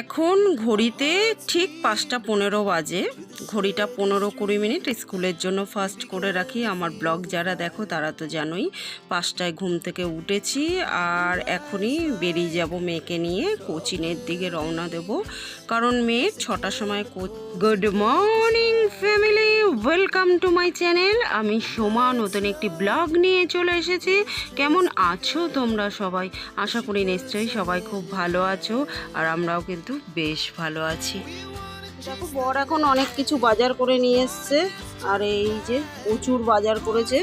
এখন ঘড়িতে ঠিক পাঁচটা পনেরো বাজে। ঘড়িটা পনেরো কুড়ি মিনিট। স্কুলের জন্য ফার্স্ট করে রাখি। আমার ব্লগ যারা দেখো, তারা তো জানোই, পাঁচটায় ঘুম থেকে উঠেছি আর এখনই বেরিয়ে যাব মেয়েকে নিয়ে। কোচিনের দিকে রওনা দেব। কারণ মেয়ে ছটার সময় good morning family welcome to my channel আমি সোমা, নতুন একটি ব্লগ নিয়ে চলে এসেছি। কেমন আছো তোমরা সবাই? আশা করি নিশ্চয়ই সবাই খুব ভালো আছো। আর আমরাও কিন্তু বেশ ভালো আছি। দেখো, বর এখন অনেক কিছু বাজার করে নিয়ে এসছে। আর এই যে প্রচুর বাজার করেছে,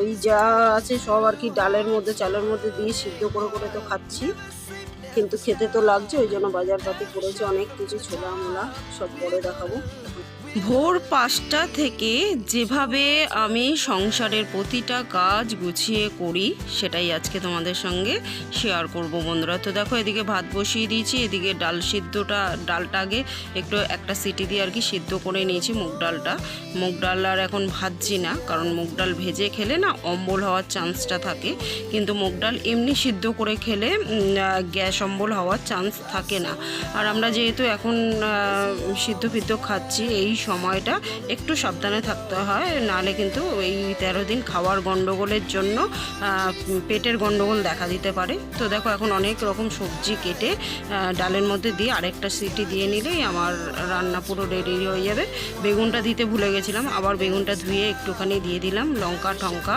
ওই যা আছে সব আর কি ডালের মধ্যে, চালের মধ্যে দিয়ে সিদ্ধ করে করে তো খাচ্ছি। কিন্তু খেতে তো লাগছে, ওই জন্য বাজারপাতি করেছে অনেক কিছু, ছোলা, মোলা, সব করে দেখাবো। ভোর পাঁচটা থেকে যেভাবে আমি সংসারের প্রতিটা কাজ গুছিয়ে করি, সেটাই আজকে তোমাদের সঙ্গে শেয়ার করব বন্ধুরা। তো দেখো, এদিকে ভাত বসিয়ে দিয়েছি, এদিকে ডাল সিদ্ধটা, ডালটা আগে একটু একটা সিটি দিয়ে আর কি সিদ্ধ করে নিয়েছি মুগ ডালটা। মুগ ডাল আর এখন ভাজছি না, কারণ মুগ ডাল ভেজে খেলে না অম্বল হওয়ার চান্সটা থাকে। কিন্তু মুগ ডাল এমনি সিদ্ধ করে খেলে গ্যাস অম্বল হওয়ার চান্স থাকে না। আর আমরা যেহেতু এখন সিদ্ধ ফিদ্ধ খাচ্ছি, এই সময়টা একটু সাবধানে থাকতে হয় নাহলে কিন্তু এই তেরো দিন খাওয়ার গণ্ডগোলের জন্য পেটের গণ্ডগোল দেখা দিতে পারে। তো দেখো, এখন অনেক রকম সবজি কেটে ডালের মধ্যে দিয়ে আরেকটা সিটি দিয়ে নিলেই আমার রান্না পুরো রেডি হয়ে যাবে। বেগুনটা দিতে ভুলে গেছিলাম, আবার বেগুনটা ধুয়ে একটুখানি দিয়ে দিলাম, লঙ্কা টঙ্কা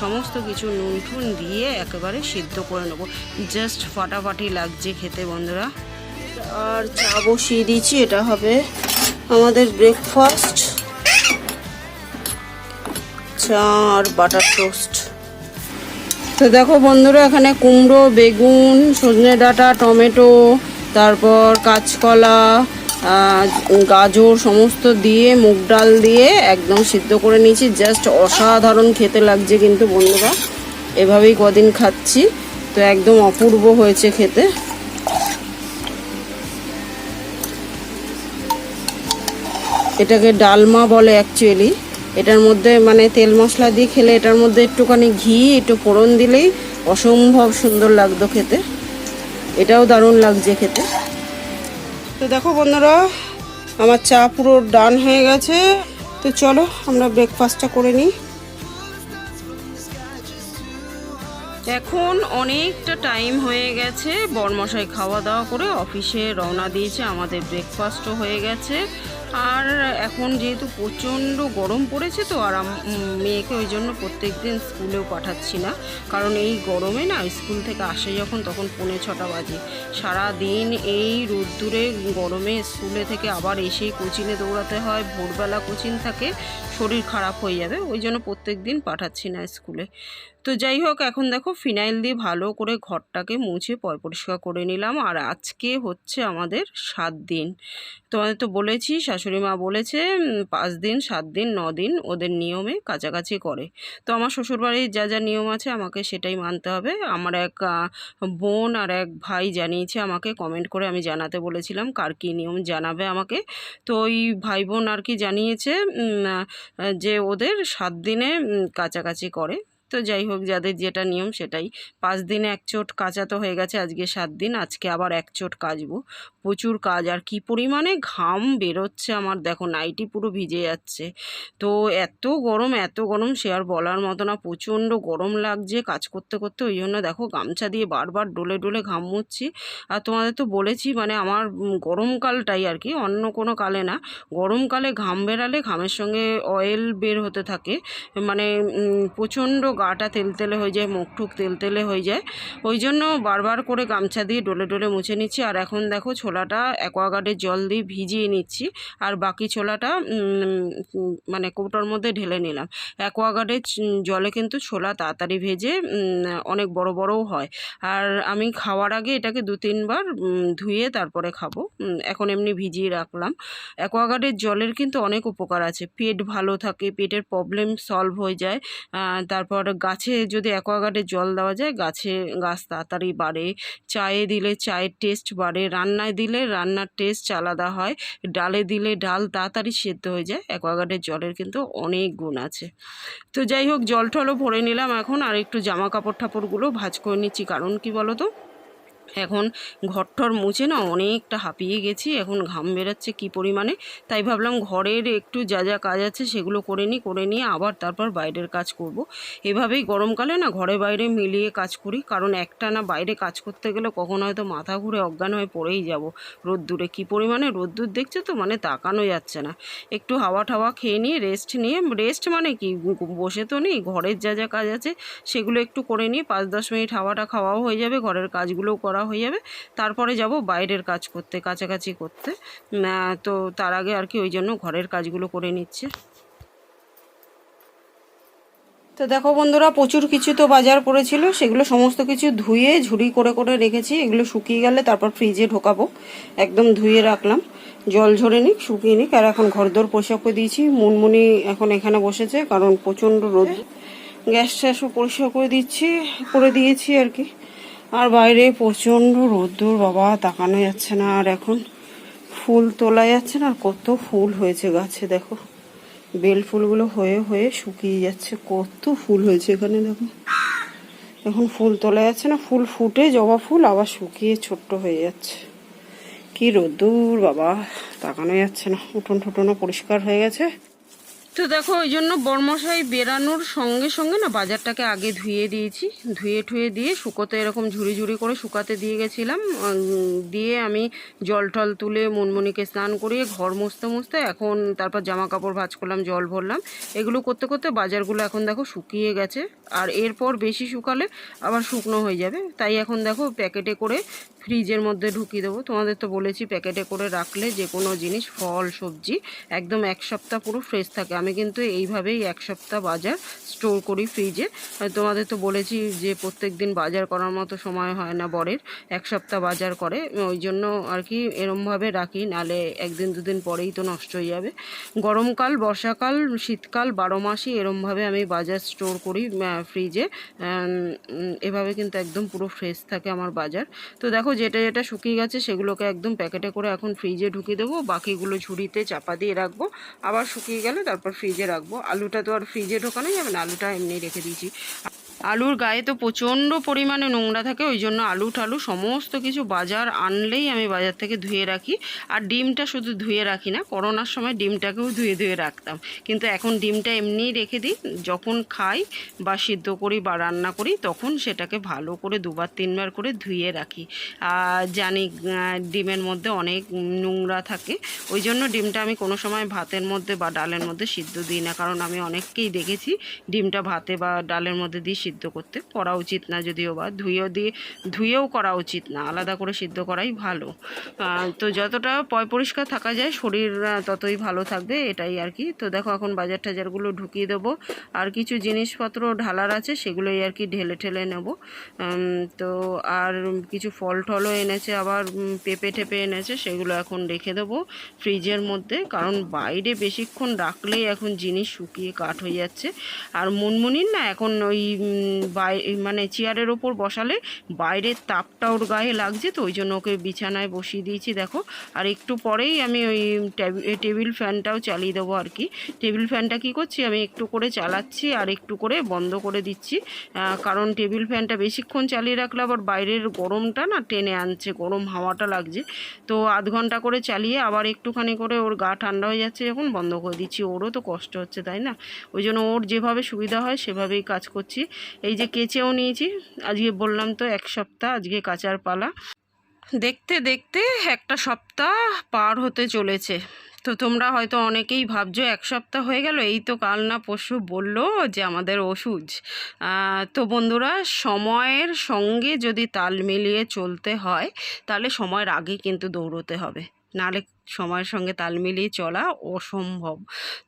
সমস্ত কিছু নুন টুন দিয়ে একেবারে সিদ্ধ করে নেব। জাস্ট ফাটাফাটি লাগছে খেতে বন্ধুরা। আর চা বসিয়ে দিয়েছি, এটা হবে আমাদের ব্রেকফাস্ট চা আর বাটার টোস্ট তো দেখো বন্ধুরা, এখানে কুমড়ো, বেগুন, সজনে ডাঁটা, টমেটো, তারপর কাঁচকলা গাজর সমস্ত দিয়ে, মুগ ডাল দিয়ে একদম সিদ্ধ করে নিয়েছি। জাস্ট অসাধারণ খেতে লাগছে কিন্তু বন্ধুরা। এভাবেই কদিন খাচ্ছি। তো একদম অপূর্ব হয়েছে খেতে। এটাকে ডালমা বলে অ্যাকচুয়ালি এটার মধ্যে মানে তেল মশলা দিয়ে খেলে এটার মধ্যে একটুখানি ঘি, একটু ফোড়ন দিলেই অসম্ভব সুন্দর লাগতো খেতে। এটাও দারুণ লাগছে খেতে। তো দেখো বন্ধুরা, আমার চা পুরো ডান হয়ে গেছে। তো চলো আমরা ব্রেকফাস্টটা করে নিই। এখন অনেকটা টাইম হয়ে গেছে। বরমশাই খাওয়া দাওয়া করে অফিসে রওনা দিয়েছে। আমাদের ব্রেকফাস্টও হয়ে গেছে। আর এখন যেহেতু প্রচণ্ড গরম পড়েছে তো, আর মেয়েকে ওই জন্য প্রত্যেক দিন স্কুলেও পাঠাচ্ছি না। কারণ এই গরমে না স্কুল থেকে আসে যখন, তখন পৌনে ছটা বাজে। সারা দিন এই রোদ্দুরে গরমে স্কুলে থেকে আবার এসেই কোচিনে দৌড়াতে হয়, ভোরবেলা কোচিং থাকে, শরীর খারাপ হয়ে যাবে, ওই জন্য প্রত্যেক দিন পাঠাচ্ছি না স্কুলে। তো যাই হোক, এখন দেখো ফিনাইল দিয়ে ভালো করে ঘরটাকে মুছে পয় পরিষ্কার করে নিলাম। আর আজকে হচ্ছে আমাদের সাত দিন। তোমাদের তো বলেছি শাশুড়ি মা বলেছে পাঁচ দিন, সাত দিন, ন দিন ওদের নিয়মে কাছাকাছি করে। তো আমার শ্বশুরবাড়ির যা যা নিয়ম আছে আমাকে সেটাই মানতে হবে। আমার এক বোন আর এক ভাই জানিয়েছে আমাকে কমেন্ট করে আমি জানাতে বলেছিলাম কার কী নিয়ম জানাবে আমাকে। তো ওই ভাই বোন আর কি জানিয়েছে যে ওদের সাত দিনে কাছাকাছি করে। তো যাই হোক, যাদের যেটা নিয়ম সেটাই। পাঁচ দিনে এক চোট কাচা তো হয়ে গেছে, আজকে সাত দিন, আজকে আবার এক চোট কাচবো। প্রচুর কাজ। আর কি পরিমাণে ঘাম বেরোচ্ছে আমার। দেখো নাইটি পুরো ভিজে যাচ্ছে। তো এত গরম এত গরম, সে আর বলার মতো না। প্রচণ্ড গরম লাগছে কাজ করতে করতে। ওই জন্য দেখো, গামছা দিয়ে বারবার ডোলে ডলে ঘাম মুচ্ছি। আর তোমাদের তো বলেছি মানে আমার গরমকালটাই আর কি, অন্য কোনো কালে না। গরমকালে ঘাম বেরালে ঘামের সঙ্গে অয়েল বের হতে থাকে। মানে প্রচণ্ড গাটা তেলতেলে হয়ে যায়, মুখ টুক তেলতেলে হয়ে যায়। ওই জন্য বারবার করে গামছা দিয়ে ডোলে ডলে মুছে নিচ্ছি। আর এখন দেখো ছোলাটা অ্যাকোয়াগার্ডের জল দিয়ে ভিজিয়ে নিচ্ছি আর বাকি ছোলাটা মানে কৌটোর মধ্যে ঢেলে নিলাম। অ্যাকোয়াগার্ডের জলে কিন্তু ছোলা তাড়াতাড়ি ভেজে অনেক বড় বড়ও হয়। আর আমি খাওয়ার আগে এটাকে দু তিনবার ধুয়ে তারপরে খাব। এখন এমনি ভিজিয়ে রাখলাম। অ্যাকোয়াগার্ডের জলের কিন্তু অনেক উপকার আছে। পেট ভালো থাকে, পেটের প্রবলেম সলভ হয়ে যায়। তারপর গাছে যদি অ্যাকোয়াগার্ডের জল দেওয়া যায়, গাছে গাছ তাড়াতাড়ি বাড়ে। চায়ে দিলে চায়ের টেস্ট বাড়ে, রান্নায় দিলে রান্নার টেস্ট আলাদা হয়। ডালে দিলে ডাল তাড়াতাড়ি সেদ্ধ হয়ে যায়। অ্যাকোয়াগার্ডের জলের কিন্তু অনেক গুণ আছে। তো যাই হোক জল টলও ভরে নিলাম এখন। আর একটু জামা কাপড় ঠাপড়গুলো ভাজ করে নিচ্ছি। কারণ কি বলো তো এখন ঘরটর মুছে না, অনেকটা হাঁপিয়ে গেছি, এখন ঘাম বেরাচ্ছে কি পরিমাণে? তাই ভাবলাম ঘরের একটু যা যা কাজ আছে সেগুলো করে নিই, করে নিয়ে আবার তারপর বাইরের কাজ করব। এভাবেই গরমকালে না ঘরে বাইরে মিলিয়ে কাজ করি, কারণ একটা না বাইরে কাজ করতে গেলে কখন হয়তো মাথা ঘুরে অজ্ঞান হয়ে পড়েই যাব। রোদ্দুরে কি পরিমাণে রোদ্দুর দেখছে তো? মানে তাকানো যাচ্ছে না। একটু হাওয়া ঠাওয়া খেয়ে নিয়ে রেস্ট নিয়ে রেস্ট মানে কি? বসে তো নেই, ঘরের যা যা কাজ আছে সেগুলো একটু করে নিয়ে পাঁচ দশ মিনিট হাওয়াটা খাওয়াও হয়ে যাবে, ঘরের কাজগুলোও করা হয়ে যাবে। তারপরে যাব বাইরের কাজ করতে, কাছাকাছি করতে। তো তার আগে আর কি ওই জন্য ঘরের কাজগুলো করে নিচ্ছে। তো দেখো বন্ধুরা, প্রচুর কিছু তো বাজার করেছিল। সেগুলো সমস্ত কিছু ধুয়ে, ঝুড়ি করে করে রেখেছি। এগুলো শুকিয়ে গেলে তারপর ফ্রিজে ঢোকাবো। একদম ধুয়ে রাখলাম। জল ঝরে নিক, শুকিয়ে নিক। আর এখন ঘরদোর পরিষ্কার করে দিয়েছি। মুনমুনি এখন এখানে বসেছে, কারণ প্রচণ্ড রোদ। গ্যাস ট্যাসও পরিষ্কার করে দিচ্ছি, করে দিয়েছি আর কি। আর বাইরে প্রচণ্ড রোদ্দুর, বাবা, তাকানো যাচ্ছে না। আর এখন ফুল তোলা যাচ্ছে না, আর কত ফুল হয়েছে গাছে, দেখো। বেল ফুলগুলো হয়ে হয়ে শুকিয়ে যাচ্ছে, কত ফুল হয়েছে এখানে, দেখো। এখন ফুল তোলা যাচ্ছে না, ফুল ফুটে জবা ফুল আবার শুকিয়ে ছোট্ট হয়ে যাচ্ছে। কি রোদ্দুর, বাবা, তাকানো যাচ্ছে না। উঠোন ঠুটনও পরিষ্কার হয়ে গেছে। তো দেখো, ওই জন্য বর্মশাই বেরানোর সঙ্গে সঙ্গে না বাজারটাকে আগে ধুয়ে দিয়েছি। ধুয়ে ঠুয়ে দিয়ে শুকোতে এরকম ঝুড়ি ঝুড়ি করে শুকাতে দিয়ে গেছিলাম। দিয়ে আমি জল টল তুলে মুনমুনিকে স্নান করিয়ে ঘর মুছতে মুছতে এখন তারপর জামা কাপড় ভাঁজ করলাম, জল ভরলাম। এগুলো করতে করতে বাজারগুলো এখন দেখো শুকিয়ে গেছে। আর এরপর বেশি শুকালে আবার শুকনো হয়ে যাবে। তাই এখন দেখো প্যাকেটে করে ফ্রিজের মধ্যে ঢুকিয়ে দেবো। তোমাদের তো বলেছি প্যাকেটে করে রাখলে যে কোনো জিনিস, ফল, সবজি একদম এক সপ্তাহ পুরো ফ্রেশ থাকে। আমি কিন্তু এইভাবেই এক সপ্তাহ বাজার স্টোর করি ফ্রিজে তোমাদের তো বলেছি যে প্রত্যেক দিন বাজার করার মতো সময় হয় না বরের। এক সপ্তাহ বাজার করে, ওই জন্য আর কি এরমভাবে রাখি, নালে একদিন দুদিন পরেই তো নষ্ট হয়ে যাবে। গরমকাল, বর্ষাকাল, শীতকাল, বারো মাসই এরমভাবে আমি বাজার স্টোর করি ফ্রিজে এভাবে কিন্তু একদম পুরো ফ্রেশ থাকে আমার বাজার। তো দেখো যেটা যেটা শুকিয়ে গেছে সেগুলোকে একদম প্যাকেটে করে এখন ফ্রিজে ঢুকিয়ে দেবো। বাকিগুলো ঝুড়িতে চাপা দিয়ে রাখব। আবার শুকিয়ে গেলে তারপর ফ্রিজে রাখব। আলুটা তো আর ফ্রিজে ঢোকানো যাবে না। আলুটা এমনি রেখে দিয়েছি। আলুর গায়ে তো প্রচণ্ড পরিমাণে নোংরা থাকে, ওই জন্য আলু টালু সমস্ত কিছু বাজার আনলেই আমি বাজার থেকে ধুয়ে রাখি। আর ডিমটা শুধু ধুয়ে রাখি না, করোনার সময় ডিমটাকেও ধুয়ে ধুয়ে রাখতাম। কিন্তু এখন ডিমটা এমনিই রেখে দিই, যখন খাই বা সিদ্ধ করি বা রান্না করি, তখন সেটাকে ভালো করে দুবার তিনবার করে ধুয়ে রাখি। আর জানি ডিমের মধ্যে অনেক নোংরা থাকে, ওই জন্য ডিমটা আমি কোনো সময় ভাতের মধ্যে বা ডালের মধ্যে সিদ্ধ দিই না। কারণ আমি অনেককেই দেখেছি, ডিমটা ভাতে বা ডালের মধ্যে দিয়ে সিদ্ধ করতে করা উচিত না যদিও বা ধুয়েও দিয়ে, ধুয়েও করা উচিত না, আলাদা করে সিদ্ধ করাই ভালো। তো যতটা পয় পরিষ্কার থাকা যায়, শরীর ততই ভালো থাকবে, এটাই আর কি। তো দেখো এখন বাজার টাজারগুলো ঢুকিয়ে দেবো। আর কিছু জিনিসপত্র ঢালার আছে, সেগুলোই আর কি ঢেলে ঠেলে নেব। তো আর কিছু ফল টলও এনেছে, আবার পেঁপে টেপে এনেছে, সেগুলো এখন রেখে দেবো ফ্রিজের মধ্যে। কারণ বাইরে বেশিক্ষণ রাখলেই এখন জিনিস শুকিয়ে কাঠ হয়ে যাচ্ছে। আর মুনমুনির না এখন ওই বাই- মানে চেয়ারের ওপর বসালে বাইরের তাপটা ওর গায়ে লাগছে, তো ওই জন্য ওকে বিছানায় বসিয়ে দিয়েছি, দেখো। আর একটু পরেই আমি ওই টেবিল ফ্যানটাও চালিয়ে দেবো আর কি। টেবিল ফ্যানটা কি করছি, আমি একটু করে চালাচ্ছি আর একটু করে বন্ধ করে দিচ্ছি। কারণ টেবিল ফ্যানটা বেশিক্ষণ চালিয়ে রাখলে আবার বাইরের গরমটা না টেনে আনছে, গরম হাওয়াটা লাগছে। তো আধ ঘণ্টা করে চালিয়ে আবার একটুখানি করে ওর গা ঠান্ডা হয়ে যাচ্ছে যখন বন্ধ করে দিচ্ছি, ওরও তো কষ্ট হচ্ছে, তাই না? ওই জন্য ওর যেভাবে সুবিধা হয় সেভাবেই কাজ করছি। এই যে কেচেও নিয়েছি, আজকে বললাম তো এক সপ্তাহ, আজকে কাচার পালা। দেখতে দেখতে একটা সপ্তাহ পার হতে চলেছে। তো তোমরা হয়তো অনেকেই ভাবছ এক সপ্তাহ হয়ে গেল, এই তো কাল না পরশু বলল যে আমাদের ওষুধ। তো বন্ধুরা, সময়ের সঙ্গে যদি তাল মিলিয়ে চলতে হয়, তাহলে সময়ের আগে কিন্তু দৌড়তে হবে। নাহলে সময়ের সঙ্গে তাল মিলিয়ে চলা অসম্ভব।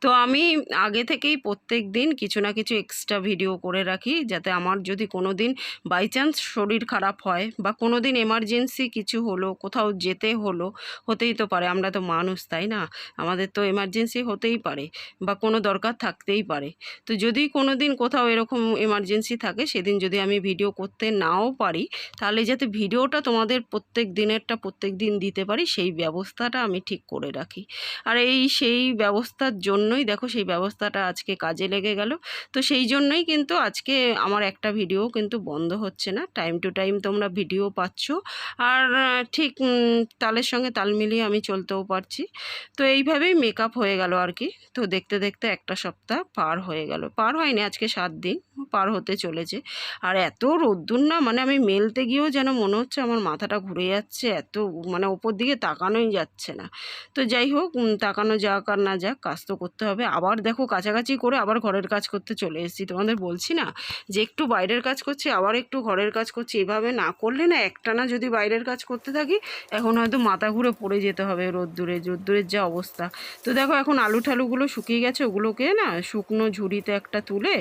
তো আমি আগে থেকেই প্রত্যেক দিন কিছু না কিছু এক্সট্রা ভিডিও করে রাখি যাতে আমার যদি কোনো দিন বাই চান্স শরীর খারাপ হয় বা কোনো দিন এমার্জেন্সি কিছু হলো, কোথাও যেতে হলো, হতেই তো পারে। আমরা তো মানুষ, তাই না? আমাদের তো এমার্জেন্সি হতেই পারে বা কোনো দরকার থাকতেই পারে। তো যদি কোনো দিন কোথাও এরকম এমার্জেন্সি থাকে, সেদিন যদি আমি ভিডিও করতে নাও পারি, তাহলে যাতে ভিডিওটা তোমাদের প্রত্যেক দিনেরটা প্রত্যেক দিন দিতে পারি, সেই ব্যবস্থাটা আমি ঠিক করে রাখি। আর এই সেই ব্যবস্থার জন্যই, দেখো সেই ব্যবস্থাটা আজকে কাজে লেগে গেল। তো সেই জন্যই কিন্তু আজকে আমার একটা ভিডিও কিন্তু বন্ধ হচ্ছে না। টাইম টু টাইম তোমরা ভিডিও পাচ্ছ। আর ঠিক তালের সঙ্গে তাল মিলিয়ে আমি চলতেও পারছি। তো এইভাবেই মেকআপ হয়ে গেল আর কি। তো দেখতে দেখতে একটা সপ্তাহ পার হয়ে গেল। পার হয়নি আজকে সাত দিন, পার হতে চলেছে। আর এত রোদ্দুর না মানে আমি মেলতে গিয়েও যেন মনে হচ্ছে আমার মাথাটা ঘুরে যাচ্ছে, এত মানে ওপর দিকে তাকানোই যাচ্ছে না। তো যাই হোক তাকানো যাক আর না যাক, কাজ তো করতে হবে। আবার দেখো কাছাকাছি করে আবার ঘরের কাজ করতে চলে এসেছি। তোমাদের বলছি না যে একটু বাইরের কাজ করছি, আবার একটু ঘরের কাজ করছি। এভাবে না করলে না একটানা যদি বাইরের কাজ করতে থাকি, এখন হয়তো মাথা ঘুরে পড়ে যেতে হবে রোদ্দুরে। রোদ্দুরের যা অবস্থা। তো দেখো এখন আলু ঠালুগুলো শুকিয়ে গেছে, ওগুলোকে না শুকনো ঝুড়িতে একটা তুলে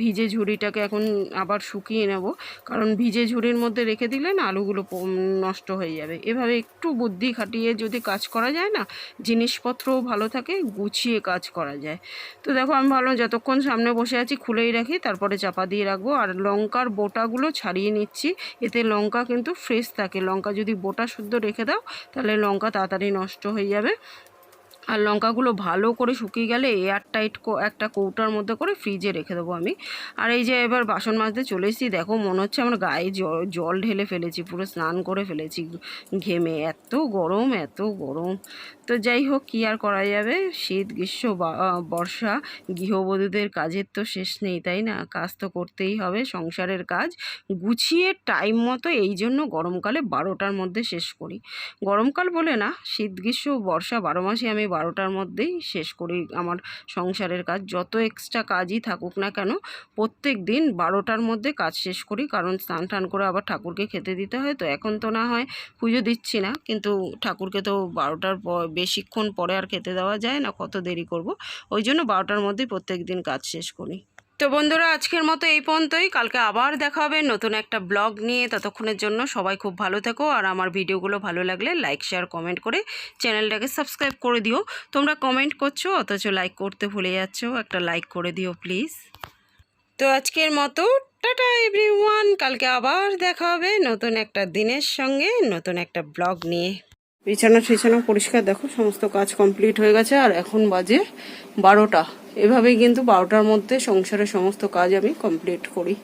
ভিজে ঝুড়িটাকে এখন আবার শুকিয়ে নেব। কারণ ভিজে ঝুড়ির মধ্যে রেখে দিলে না আলুগুলো নষ্ট হয়ে যাবে। এভাবে একটু বুদ্ধি খাটিয়ে যদি কাজ করা যায় না, জিনিসপত্রও ভালো থাকে, গুছিয়ে কাজ করা যায়। তো দেখো আমি ভাবলাম যতক্ষণ সামনে বসে আছি খুলেই রাখি, তারপরে চাপা দিয়ে রাখব। আর লঙ্কার বোটাগুলো ছাড়িয়ে নিচ্ছি, এতে লঙ্কা কিন্তু ফ্রেশ থাকে। লঙ্কা যদি বোটা শুদ্ধ রেখে দাও, তাহলে লঙ্কা তাড়াতাড়ি নষ্ট হয়ে যাবে। আর লঙ্কাগুলো ভালো করে শুকিয়ে গেলে এয়ার টাইট একটা কৌটার মধ্যে করে ফ্রিজে রেখে দেবো আমি। আর এই যে এবার বাসন মাজতে চলে এসেছি, দেখো মনে হচ্ছে আমার গায়ে জল ঢেলে ফেলেছি, পুরো স্নান করে ফেলেছি, ঘেমে। এত গরম এত গরম। তো যাই হোক, কী আর করা যাবে? শীত, গ্রীষ্ম বর্ষা, গৃহবধূদের কাজের তো শেষ নেই, তাই না? কাজ তো করতেই হবে, সংসারের কাজ। গুছিয়ে টাইম মতো এই জন্য গরমকালে বারোটার মধ্যে শেষ করি। গরমকাল বলে না, শীত, গ্রীষ্ম, বর্ষা বারো মাসে আমি বারোটার মধ্যেই শেষ করি আমার সংসারের কাজ। যত এক্সট্রা কাজই থাকুক না কেন, প্রত্যেক দিন বারোটার মধ্যে কাজ শেষ করি। কারণ স্নান টান করে আবার ঠাকুরকে খেতে দিতে হয়। তো এখন তো না হয় পুজো দিচ্ছি না। কিন্তু ঠাকুরকে তো বারোটার পর বেশিক্ষণ পরে আর খেতে দেওয়া যায় না। কত দেরি করব? ওই জন্য বারোটার মধ্যেই প্রত্যেক দিন কাজ শেষ করি। তো বন্ধুরা, আজকের মতো এই পর্যন্তই। কালকে আবার দেখা হবে নতুন একটা ব্লগ নিয়ে। ততক্ষণের জন্য সবাই খুব ভালো থেকো। আর আমার ভিডিওগুলো ভালো লাগলে লাইক, শেয়ার, কমেন্ট করে চ্যানেলটাকে সাবস্ক্রাইব করে দিও। তোমরা কমেন্ট করছ, অথচ লাইক করতে ভুলে যাচ্ছো। একটা লাইক করে দিও, প্লিজ। তো আজকের মতো টাটা, এভরিওয়ান। কালকে আবার দেখা হবে নতুন একটা দিনের সঙ্গে, নতুন একটা ব্লগ নিয়ে। বিছানা টিছানা পরিষ্কার, দেখো সমস্ত কাজ কমপ্লিট হয়ে গেছে, আর এখন বাজে বারোটা। এভাবেই কিন্তু বারোটার মধ্যে সংসারের সমস্ত কাজ আমি কমপ্লিট করি।